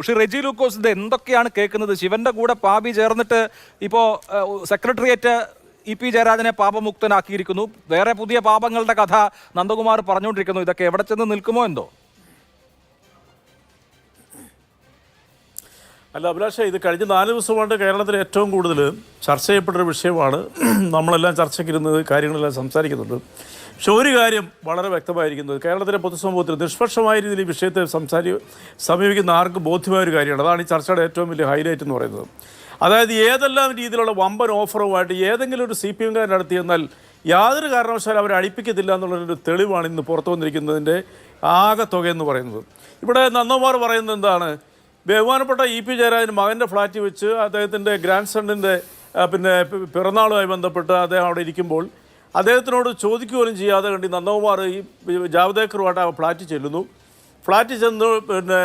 പക്ഷേ റെജി ലൂക്കോസ് എന്തൊക്കെയാണ് കേൾക്കുന്നത്? ശിവന്റെ കൂടെ പാപി ചേർന്നിട്ട് ഇപ്പോൾ സെക്രട്ടേറിയറ്റ് ഇ പി ജയരാജനെ പാപമുക്തനാക്കിയിരിക്കുന്നു. വേറെ പുതിയ പാപങ്ങളുടെ കഥ നന്ദകുമാർ പറഞ്ഞുകൊണ്ടിരിക്കുന്നു. ഇതൊക്കെ എവിടെ ചെന്ന് നിൽക്കുമോ എന്തോ? അല്ല അഭിലാഷ ഇത് കഴിഞ്ഞ നാല് ദിവസമായിട്ട് കേരളത്തിൽ ഏറ്റവും കൂടുതൽ ചർച്ച ചെയ്യപ്പെട്ടൊരു വിഷയമാണ്. നമ്മളെല്ലാം ചർച്ചയ്ക്കിരുന്നത് കാര്യങ്ങളെല്ലാം സംസാരിക്കുന്നുണ്ട്. പക്ഷെ ഒരു കാര്യം വളരെ വ്യക്തമായിരിക്കുന്നത് കേരളത്തിലെ പൊതുസമൂഹത്തിൽ നിഷ്പക്ഷമായ രീതിയിൽ ഈ വിഷയത്തെ സംസാരി സമീപിക്കുന്ന ആർക്കും ബോധ്യമായ ഒരു കാര്യമാണ്. അതാണ് ഈ ചർച്ചയുടെ ഏറ്റവും വലിയ ഹൈലൈറ്റ് എന്ന് പറയുന്നത്. അതായത് ഏതെല്ലാം രീതിയിലുള്ള വമ്പൻ ഓഫറുമായിട്ട് ഏതെങ്കിലും ഒരു സി പി എംകാർ നടത്തി എന്നാൽ യാതൊരു കാരണവശാലും അവരെ അടിപ്പിക്കത്തില്ല എന്നുള്ളൊരു തെളിവാണ് ഇന്ന് പുറത്തു വന്നിരിക്കുന്നതിന്റെ ആകെ തുകയെന്ന് പറയുന്നത്. ഇവിടെ നന്ദകുമാർ പറയുന്നത് എന്താണ്? ബഹുമാനപ്പെട്ട ഇ പി ജയരാജൻ മകന്റെ ഫ്ലാറ്റിൽ വെച്ച് അദ്ദേഹത്തിന്റെ ഗ്രാൻഡ് സണ്ണിന്റെ പിന്നെ പിറന്നാളുമായി ബന്ധപ്പെട്ട് അദ്ദേഹം അവിടെ ഇരിക്കുമ്പോൾ അദ്ദേഹത്തിനോട് ചോദിക്കുക പോലും ചെയ്യാതെ കണ്ടി നന്ദകുമാർ ഈ ജാവദേക്കറുമായിട്ട് ആ ഫ്ലാറ്റ് ചെല്ലുന്നു. ഫ്ളാറ്റ് ചെന്ന് പിന്നെ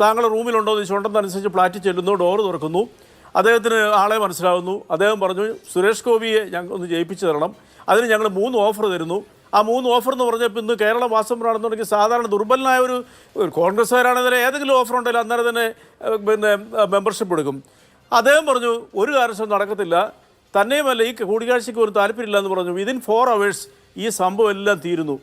താങ്കളുടെ റൂമിലുണ്ടോ എന്ന് ചോണ്ടെന്നനുസരിച്ച് ഫ്ളാറ്റ് ചെല്ലുന്നു ഡോറ് തുറക്കുന്നു. അദ്ദേഹത്തിന് ആളെ മനസ്സിലാവുന്നു. അദ്ദേഹം പറഞ്ഞു സുരേഷ് ഗോപിയെ ഞങ്ങൾ ഒന്ന് ജയിപ്പിച്ചു തരണം. അതിന് ഞങ്ങൾ മൂന്ന് ഓഫർ തരുന്നു. ആ മൂന്ന് ഓഫർ എന്ന് പറഞ്ഞപ്പോൾ ഇന്ന് കേരള വാസം നടന്നുണ്ടെങ്കിൽ സാധാരണ ദുർബലനായ ഒരു കോൺഗ്രസ്സുകാരാണെങ്കിൽ ഏതെങ്കിലും ഓഫർ ഉണ്ടെങ്കിൽ അന്നേരം തന്നെ പിന്നെ മെമ്പർഷിപ്പ് എടുക്കും. അദ്ദേഹം പറഞ്ഞു ഒരു കാരണവശാലും നടക്കത്തില്ല. തന്നെയുമല്ല ഈ കൂടിക്കാഴ്ചയ്ക്ക് ഒരു താല്പര്യമില്ല എന്ന് പറഞ്ഞു. വിതിൻ ഫോർ അവേഴ്സ് ഈ സംഭവം എല്ലാം തീരുന്നു.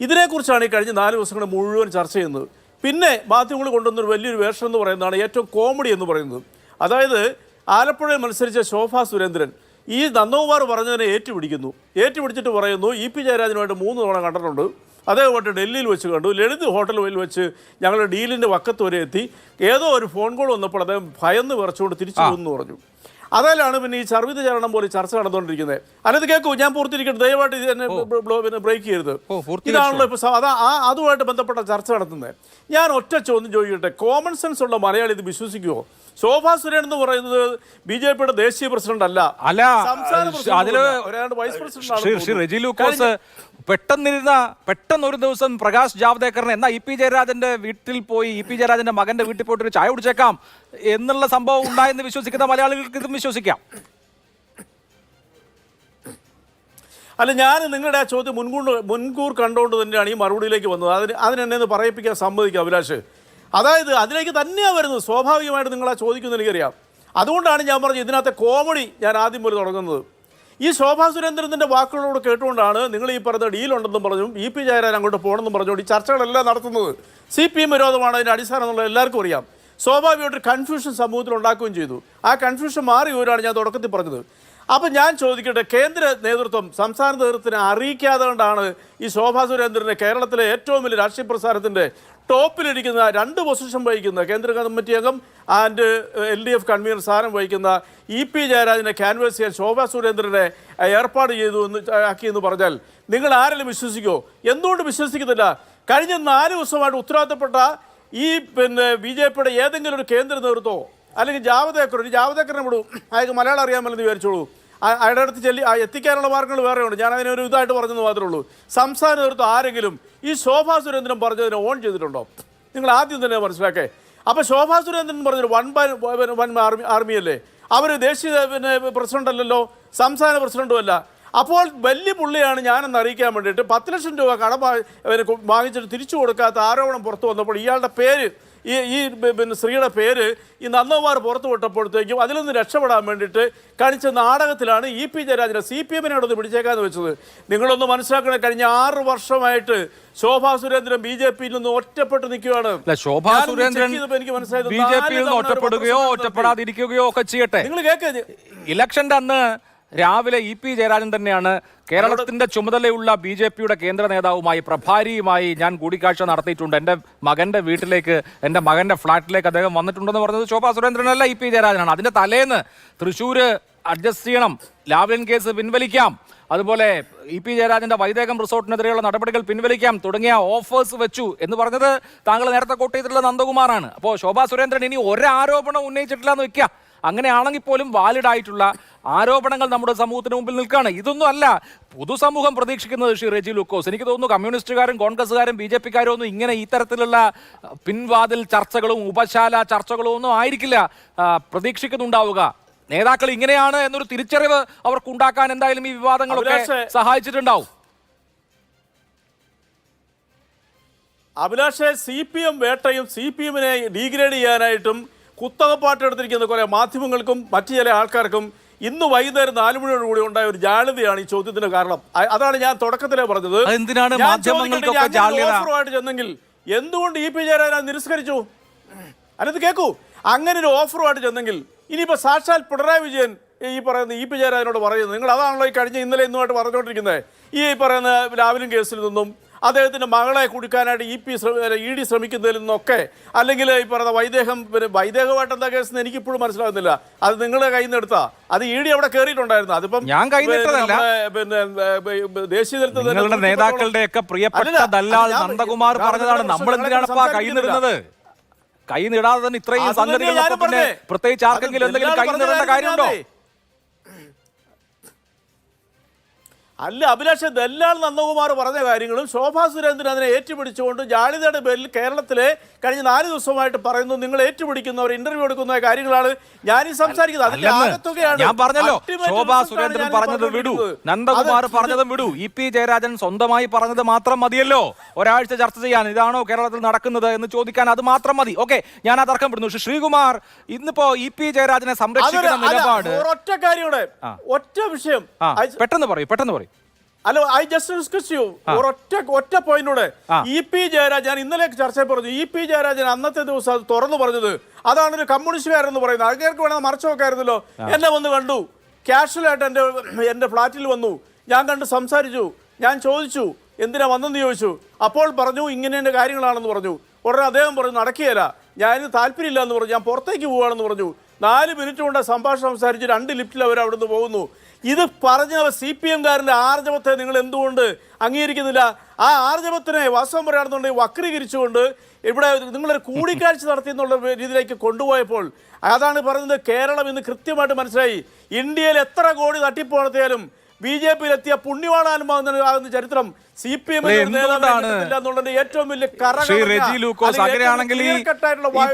ഇതിനെക്കുറിച്ചാണ് ഈ കഴിഞ്ഞ നാല് ദിവസങ്ങൾ മുഴുവൻ ചർച്ച ചെയ്യുന്നത്. പിന്നെ മാധ്യമങ്ങൾ കൊണ്ടുവന്നൊരു വലിയൊരു വേഷം എന്ന് പറയുന്നതാണ് ഏറ്റവും കോമഡി എന്ന് പറയുന്നത്. അതായത് ആലപ്പുഴയിൽ മത്സരിച്ച ശോഭ സുരേന്ദ്രൻ ഈ നന്ദകുമാർ പറഞ്ഞതിനെ ഏറ്റുപിടിക്കുന്നു. ഏറ്റുപിടിച്ചിട്ട് പറയുന്നു ഇ പി ജയരാജനുമായിട്ട് മൂന്ന് തവണ കണ്ടിട്ടുണ്ട്. അതേപോലെ ഡൽഹിയിൽ വെച്ച് കണ്ടു. ലളിത് ഹോട്ടലിൽ വെച്ച് ഞങ്ങളുടെ ഡീലിന്റെ വക്കത്ത് വരെ എത്തി. ഏതോ ഒരു ഫോൺ കോൾ വന്നപ്പോൾ അദ്ദേഹം ഭയന്ന് വിറച്ചുകൊണ്ട് തിരിച്ചു പോകുന്നു പറഞ്ഞു. അതിലാണ് പിന്നെ ഈ ചർവിത ചരണം പോലെ ചർച്ച നടന്നുകൊണ്ടിരിക്കുന്നത്. അനത് കേൾക്കൂ ഞാൻ പൂർത്തിരിക്കട്ടെ. ദയവായിട്ട് ഇത് എന്നെ ബ്രേക്ക് ചെയ്യരുത്. ഇതാണല്ലോ ഇപ്പോൾ അതാ ആ അതുമായിട്ട് ബന്ധപ്പെട്ട ചർച്ച നടത്തുന്നത്. ഞാൻ ഒറ്റ ചോദ്യം ചോദിക്കട്ടെ. കോമൺ സെൻസ് ഉള്ള മലയാളി ഇത് വിശ്വസിക്കുമോ ശോഭാ സുരേൻ എന്ന് പറയുന്നത് ബി ജെ പിയുടെ ദേശീയ പ്രസിഡന്റ് അല്ല. അല്ല അതിൽ. വൈസ് പ്രസിഡന്റ് റെജി ലൂക്കോസ് പെട്ടെന്നിരുന്ന പെട്ടെന്ന് ഒരു ദിവസം പ്രകാശ് ജാവ്ദേക്കറിനെ എന്നാ ഇ പി ജയരാജന്റെ വീട്ടിൽ പോയി ഇ പി ജയരാജന്റെ മകന്റെ വീട്ടിൽ പോയിട്ട് ഒരു ചായ കുടിച്ചേക്കാം എന്നുള്ള സംഭവം ഉണ്ടായെന്ന് വിശ്വസിക്കുന്ന മലയാളികൾക്ക് ഇതും വിശ്വസിക്കാം. അല്ല ഞാൻ നിങ്ങളുടെ ആ ചോദ്യം മുൻകൂർ മുൻകൂർ കണ്ടുകൊണ്ട് തന്നെയാണ് ഈ മറുപടിയിലേക്ക് വന്നത്. അതിന് അതിനെന്നെ ഒന്ന് പറയിപ്പിക്കാൻ സമ്മതിക്കുക അഭിലാഷ്. അതായത് അതിലേക്ക് തന്നെയാണ് വരുന്നത്. സ്വാഭാവികമായിട്ട് നിങ്ങൾ ആ ചോദിക്കുന്നത് എനിക്കറിയാം. അതുകൊണ്ടാണ് ഞാൻ പറഞ്ഞത് ഇതിനകത്തെ കോമഡി ഞാൻ ആദ്യം മുതൽ തുടങ്ങുന്നത്. ഈ ശോഭാ സുരേന്ദ്രന്റെ വാക്കുകളോട് കേട്ടുകൊണ്ടാണ് നിങ്ങൾ ഈ പറഞ്ഞ ഡീലുണ്ടെന്നും പറഞ്ഞും ഇ പി ജയരാജൻ അങ്ങോട്ട് പോകണമെന്നും പറഞ്ഞുകൊണ്ട് ഈ ചർച്ചകളെല്ലാം നടത്തുന്നത്. സി പി എം വിരോധമാണ് അതിന്റെ അടിസ്ഥാനം എന്നുള്ളത് എല്ലാവർക്കും അറിയാം. സ്വാഭാവികമായിട്ട് കൺഫ്യൂഷൻ സമൂഹത്തിൽ ഉണ്ടാക്കുകയും ചെയ്തു. ആ കൺഫ്യൂഷൻ മാറി വരുവാണ് ഞാൻ തുടക്കത്തിൽ പറഞ്ഞത്. അപ്പം ഞാൻ ചോദിക്കട്ടെ കേന്ദ്ര നേതൃത്വം സംസ്ഥാന നേതൃത്വത്തിനെ അറിയിക്കാതെ കൊണ്ടാണ് ഈ ശോഭാ സുരേന്ദ്രനെ കേരളത്തിലെ ഏറ്റവും വലിയ രാഷ്ട്രീയ പ്രസ്ഥാനത്തിന്റെ ടോപ്പിലിരിക്കുന്ന രണ്ട് പൊസിഷൻ വഹിക്കുന്ന കേന്ദ്ര കമ്മിറ്റി അംഗം and L D F convener സ്ഥാനം വഹിക്കുന്ന ഇ പി ജയരാജനെ ക്യാൻവേസ് ചെയ്യാൻ ശോഭാ സുരേന്ദ്രനെ ഏർപ്പാട് ചെയ്തു എന്ന് ആക്കി എന്ന് പറഞ്ഞാൽ നിങ്ങൾ ആരെങ്കിലും വിശ്വസിക്കുമോ എന്തുകൊണ്ട് വിശ്വസിക്കുന്നില്ല? കഴിഞ്ഞ നാല് ദിവസമായിട്ട് ഉത്തരവാദിത്തപ്പെട്ട ഈ പിന്നെ ബി ജെ പിയുടെ ഏതെങ്കിലും ഒരു കേന്ദ്ര നേതൃത്വമോ? അല്ലെങ്കിൽ ജാവദേക്കർ ഒരു ജാവദേക്കറിനെ വിടും. അയാൾക്ക് മലയാളം അറിയാമല്ലെന്ന് വിചാരിച്ചോളൂ. അയാളുടെ അടുത്ത് ചെല്ലി എത്തിക്കാനുള്ള മാർഗങ്ങൾ വേറെയുണ്ട്. ഞാൻ അതിനൊരു ഇതായിട്ട് പറഞ്ഞെന്ന് മാത്രമേ ഉള്ളൂ. സംസ്ഥാന നേതൃത്വം ആരെങ്കിലും ഈ ശോഭാ സുരേന്ദ്രൻ പറഞ്ഞതിനെ ഓൺ ചെയ്തിട്ടുണ്ടോ? നിങ്ങൾ ആദ്യം തന്നെ മനസ്സിലാക്കേ. അപ്പോൾ ശോഭാ സുരേന്ദ്രൻ പറഞ്ഞൊരു വൺ ബൈ വൺ ആർമി ആർമിയല്ലേ? അവർ ദേശീയ പിന്നെ പ്രസിഡന്റ് അല്ലല്ലോ സംസ്ഥാന പ്രസിഡന്റും അല്ല. അപ്പോൾ വലിയ പുള്ളിയാണ് ഞാനെന്ന് അറിയിക്കാൻ വേണ്ടിയിട്ട് പത്ത് ലക്ഷം രൂപ കടം വാങ്ങിച്ചിട്ട് തിരിച്ചു കൊടുക്കാത്ത ആരോപണം പുറത്തു വന്നപ്പോൾ ഇയാളുടെ പേര് ഈ ഈ പിന്നെ സ്ത്രീയുടെ പേര് ഈ നന്നോമാർ പുറത്തു വിട്ടപ്പോഴത്തേക്കും അതിൽ നിന്ന് രക്ഷപ്പെടാൻ വേണ്ടിയിട്ട് കാണിച്ച നാടകത്തിലാണ് ഇ പി ജയരാജനെ സി പി എമ്മിനോടൊന്ന് പിടിച്ചേക്കാന്ന് വെച്ചത്. നിങ്ങളൊന്ന് മനസ്സിലാക്കണേ കഴിഞ്ഞ ആറ് വർഷമായിട്ട് ശോഭാ സുരേന്ദ്രൻ ബി ജെ പിയിൽ നിന്ന് ഒറ്റപ്പെട്ട് നിൽക്കുകയാണ്. ശോഭാ സുരേന്ദ്രൻ എനിക്ക് മനസ്സിലായത് ബി ജെ പിയിൽ നിന്ന് ഒറ്റപ്പെടുകയോ ഒറ്റപ്പെടാതിരിക്കുകയോ ഒക്കെ ചെയ്യട്ടെ. നിങ്ങൾ കേൾക്കുക ഇലക്ഷന്റെ അന്ന് രാവിലെ ഇ പി ജയരാജൻ തന്നെയാണ് കേരളത്തിന്റെ ചുമതലയുള്ള ബി ജെ പിയുടെ കേന്ദ്ര നേതാവുമായി പ്രഭാരിയുമായി ഞാൻ കൂടിക്കാഴ്ച നടത്തിയിട്ടുണ്ട്. എന്റെ മകന്റെ വീട്ടിലേക്ക് എന്റെ മകന്റെ ഫ്ളാറ്റിലേക്ക് അദ്ദേഹം വന്നിട്ടുണ്ടെന്ന് പറഞ്ഞത് ശോഭാ സുരേന്ദ്രനല്ല ഇ പി ജയരാജനാണ്. അതിന്റെ തലേന്ന് തൃശ്ശൂര് അഡ്ജസ്റ്റ് ചെയ്യണം ലാവ്ലിൻ കേസ് പിൻവലിക്കാം. അതുപോലെ ഇ പി ജയരാജന്റെ വൈദേകം റിസോർട്ടിനെതിരെയുള്ള നടപടികൾ പിൻവലിക്കാം. തുടങ്ങിയ ഓഫേഴ്സ് വെച്ചു എന്ന് പറഞ്ഞത് താങ്കൾ നേരത്തെ കോട്ട് ചെയ്തിട്ടുള്ള നന്ദകുമാറാണ്. അപ്പോൾ ശോഭാ സുരേന്ദ്രൻ ഇനി ഒരാരോപണം ഉന്നയിച്ചിട്ടില്ല എന്ന് വെക്കുക. അങ്ങനെയാണെങ്കിൽ പോലും വാലിഡ് ആയിട്ടുള്ള ആരോപണങ്ങൾ നമ്മുടെ സമൂഹത്തിന് മുമ്പിൽ നിൽക്കുകയാണ്. ഇതൊന്നും അല്ല. പൊതുസമൂഹം പ്രതീക്ഷിക്കുന്നത് ശ്രീ റെജി ലൂക്കോസ്. എനിക്ക് തോന്നുന്നു കമ്മ്യൂണിസ്റ്റുകാരും കോൺഗ്രസ്സുകാരും ബി ജെ പിക്കാരും ഒന്നും ഇങ്ങനെ ഇത്തരത്തിലുള്ള പിൻവാതിൽ ചർച്ചകളും ഉപശാല ചർച്ചകളും ഒന്നും ആയിരിക്കില്ല പ്രതീക്ഷിക്കുന്നുണ്ടാവുക. നേതാക്കൾ ഇങ്ങനെയാണ് എന്നൊരു തിരിച്ചറിവ് അവർക്ക് ഉണ്ടാക്കാൻ എന്തായാലും ഈ വിവാദങ്ങളൊക്കെ സഹായിച്ചിട്ടുണ്ടാവും. അഭിലാഷെ സി പി എം വേട്ടയും സി പി എമ്മിനെ ഡീഗ്രേഡ് ചെയ്യാനായിട്ടും കുത്തകപ്പാട്ട് എടുത്തിരിക്കുന്ന കുറെ മാധ്യമങ്ങൾക്കും മറ്റു ചില ആൾക്കാർക്കും ഇന്ന് വൈകുന്നേരം നാല് മണിയോട് കൂടി ഉണ്ടായ ഒരു ജാള്യതയാണ് ഈ ചോദ്യത്തിന് കാരണം. അതാണ് ഞാൻ തുടക്കത്തിലേ പറഞ്ഞത്. എന്തിനാണ്? ഓഫറുമായിട്ട് ചെന്നെങ്കിൽ എന്തുകൊണ്ട് ഇ പി ജയരാജൻ നിരസ്കരിച്ചു? അല്ലത് കേൾക്കൂ അങ്ങനെ ഒരു ഓഫറുമായിട്ട് ചെന്നെങ്കിൽ ഇനിയിപ്പോൾ സാക്ഷാൽ പിണറായി വിജയൻ ഈ പറയുന്ന ഇ പി ജയരാജനോട് പറയുന്നത്. നിങ്ങൾ അതാണല്ലോ ഈ കഴിഞ്ഞ ഇന്നലെ ഇന്നുമായിട്ട് പറഞ്ഞുകൊണ്ടിരിക്കുന്നത്. ഈ പറയുന്ന രാവിലും കേസിൽ നിന്നും അദ്ദേഹത്തിന്റെ മകളെ കുടുക്കാനായിട്ട് ഇ പി ഇ ഡി ശ്രമിക്കുന്നതിൽ നിന്നൊക്കെ അല്ലെങ്കിൽ ഈ പറയുന്ന വൈദേഹം പിന്നെ വൈദേഹമായിട്ട് എന്താ കേസെന്ന് എനിക്കിപ്പോഴും മനസ്സിലാകുന്നില്ല. അത് നിങ്ങളുടെ കയ്യിൽ നിന്ന് എടുത്താ? അത് ഇ ഡി അവിടെ കയറിയിട്ടുണ്ടായിരുന്നു അതിപ്പം ഞാൻ പിന്നെ ദേശീയ തലത്തിൽ നേതാക്കളുടെ ഒക്കെ പ്രിയപ്പെട്ട ദല്ലാൽ നന്ദകുമാർ പറഞ്ഞതാണ്. നമ്മൾ എന്തിനാണ് കൈ നിടുന്നത് കൈ നിടാതെ തന്നെ ഇത്രയും സംഗതികൾ പിന്നെ പ്രത്യേകിച്ച് ആർക്കെങ്കിലും എന്തെങ്കിലും കൈ നിടേണ്ട കാര്യമുണ്ടോ? അല്ല അഭിലാഷ് ദല്ലാൾ നന്ദകുമാർ പറഞ്ഞ കാര്യങ്ങളും ശോഭാ സുരേന്ദ്രൻ അതിനെ ഏറ്റുപിടിച്ചുകൊണ്ട് ജാളിതയുടെ പേരിൽ കേരളത്തിലെ കഴിഞ്ഞ നാല് ദിവസമായിട്ട് പറയുന്നു നിങ്ങൾ ഏറ്റുപിടിക്കുന്നവർ ഇന്റർവ്യൂ എടുക്കുന്ന കാര്യങ്ങളാണ് ഞാൻ ഈ സംസാരിക്കുന്നത്. അതിന്റെ അല്ലെന്ന് ആകത്തുകയാണ് ഞാൻ പറഞ്ഞല്ലോ ശോഭാ സുരേന്ദ്രൻ പറഞ്ഞത് വിടൂ നന്ദകുമാർ പറഞ്ഞതും വിടൂ ഇ പി ജയരാജൻ സ്വന്തമായി പറഞ്ഞത് മാത്രം മതിയല്ലോ ഒരാഴ്ച ചർച്ച ചെയ്യാൻ ഇതാണോ കേരളത്തിൽ നടക്കുന്നത് എന്ന് ചോദിക്കാൻ അത് മാത്രം മതി. ഓക്കെ ഞാൻ ആ തർക്കം വിടുന്നു. പക്ഷെ ശ്രീകുമാർ ഇന്നിപ്പോ ഇ പി ജയരാജനെ സംരക്ഷിക്കുന്ന നിലപാട് ഒറ്റ കാര്യം. ഒറ്റ വിഷയം. പെട്ടെന്ന് പറയൂ പെട്ടെന്ന് പറയൂ. അല്ല ഐ ജസ്റ്റ് ഡിസ്കസ് യു ഒരൊറ്റ ഒറ്റ പോയിന്റോടെ. ഇ പി ജയരാജൻ ഞാൻ ഇന്നലെ ചർച്ചയിൽ പറഞ്ഞു. ഇ പി ജയരാജൻ അന്നത്തെ ദിവസം അത് തുറന്നു പറഞ്ഞത് അതാണ് ഒരു കമ്മ്യൂണിസ്റ്റുകാരെന്ന് പറയുന്നത്. അങ്ങേർക്ക് വേണമെങ്കിൽ മറച്ചു നോക്കായിരുന്നല്ലോ എന്നെ വന്ന് കണ്ടു. കാഷ്വലായിട്ട് എന്റെ എന്റെ ഫ്ലാറ്റിൽ വന്നു. ഞാൻ കണ്ട് സംസാരിച്ചു. ഞാൻ ചോദിച്ചു എന്തിനാ വന്നെന്ന് ചോദിച്ചു? അപ്പോൾ പറഞ്ഞു ഇങ്ങനെ എന്റെ കാര്യങ്ങളാണെന്ന് പറഞ്ഞു. ഉടനെ അദ്ദേഹം പറഞ്ഞു നടക്കുകയില്ല. ഞാൻ ഇതിന് താല്പര്യമില്ല എന്ന് പറഞ്ഞു. ഞാൻ പുറത്തേക്ക് പോവുകയാണെന്ന് പറഞ്ഞു. നാല് മിനിറ്റ് കൊണ്ട് സംഭാഷണം സംസാരിച്ച് രണ്ട് ലിഫ്റ്റിൽ അവർ അവിടുന്ന് പോകുന്നു. ഇത് പറഞ്ഞ സി പി എംകാരന്റെ ആർജവത്തെ നിങ്ങൾ എന്തുകൊണ്ട് അംഗീകരിക്കുന്നില്ല? ആ ആർജവത്തിനെ വാസ്തവം പറയുകയാണെന്നുണ്ടെങ്കിൽ വക്രീകരിച്ചുകൊണ്ട് ഇവിടെ നിങ്ങളൊരു കൂടിക്കാഴ്ച നടത്തി എന്നുള്ള രീതിയിലേക്ക് കൊണ്ടുപോയപ്പോൾ അതാണ് പറയുന്നത് കേരളം ഇന്ന് കൃത്യമായിട്ട് മനസ്സിലായി. ഇന്ത്യയിൽ എത്ര കോടി തട്ടിപ്പ് നടത്തിയാലും ബി ജെ പിയിൽ എത്തിയ പുണ്യവാണാനുമാകുന്ന ചരിത്രം സി പി എം എന്തുകൊണ്ടാണ്? എന്നുള്ളതിന്റെ ഏറ്റവും വലിയ അങ്ങനെയാണെങ്കിൽ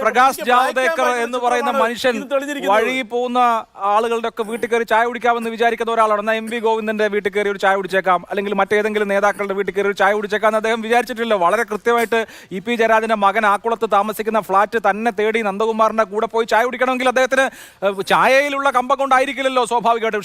പ്രകാശ് ജാവ്ദേക്കർ എന്ന് പറയുന്ന മനുഷ്യൻ വഴി പോകുന്ന ആളുകളുടെ ഒക്കെ വീട്ടിൽ കയറി ചായ കുടിക്കാമെന്ന് വിചാരിക്കുന്ന ഒരാളാണ്. എന്നാൽ എം വി ഗോവിന്ദന്റെ വീട്ടിൽ കയറി ഒരു ചായ കുടിച്ചേക്കാം. അല്ലെങ്കിൽ മറ്റേതെങ്കിലും നേതാക്കളുടെ വീട്ടിൽ കയറി ഒരു ചായ കുടിച്ചേക്കാം എന്ന് അദ്ദേഹം വിചാരിച്ചിട്ടില്ല. വളരെ കൃത്യമായിട്ട് ഇ പി ജയരാജന്റെ മകൻ ആക്കുളത്ത് താമസിക്കുന്ന ഫ്ളാറ്റ് തന്നെ തേടി നന്ദകുമാറിന്റെ കൂടെ പോയി ചായ കുടിക്കണമെങ്കിൽ അദ്ദേഹത്തിന് ചായയിലുള്ള കമ്പം കൊണ്ടായിരിക്കില്ലല്ലോ സ്വാഭാവികമായിട്ടും.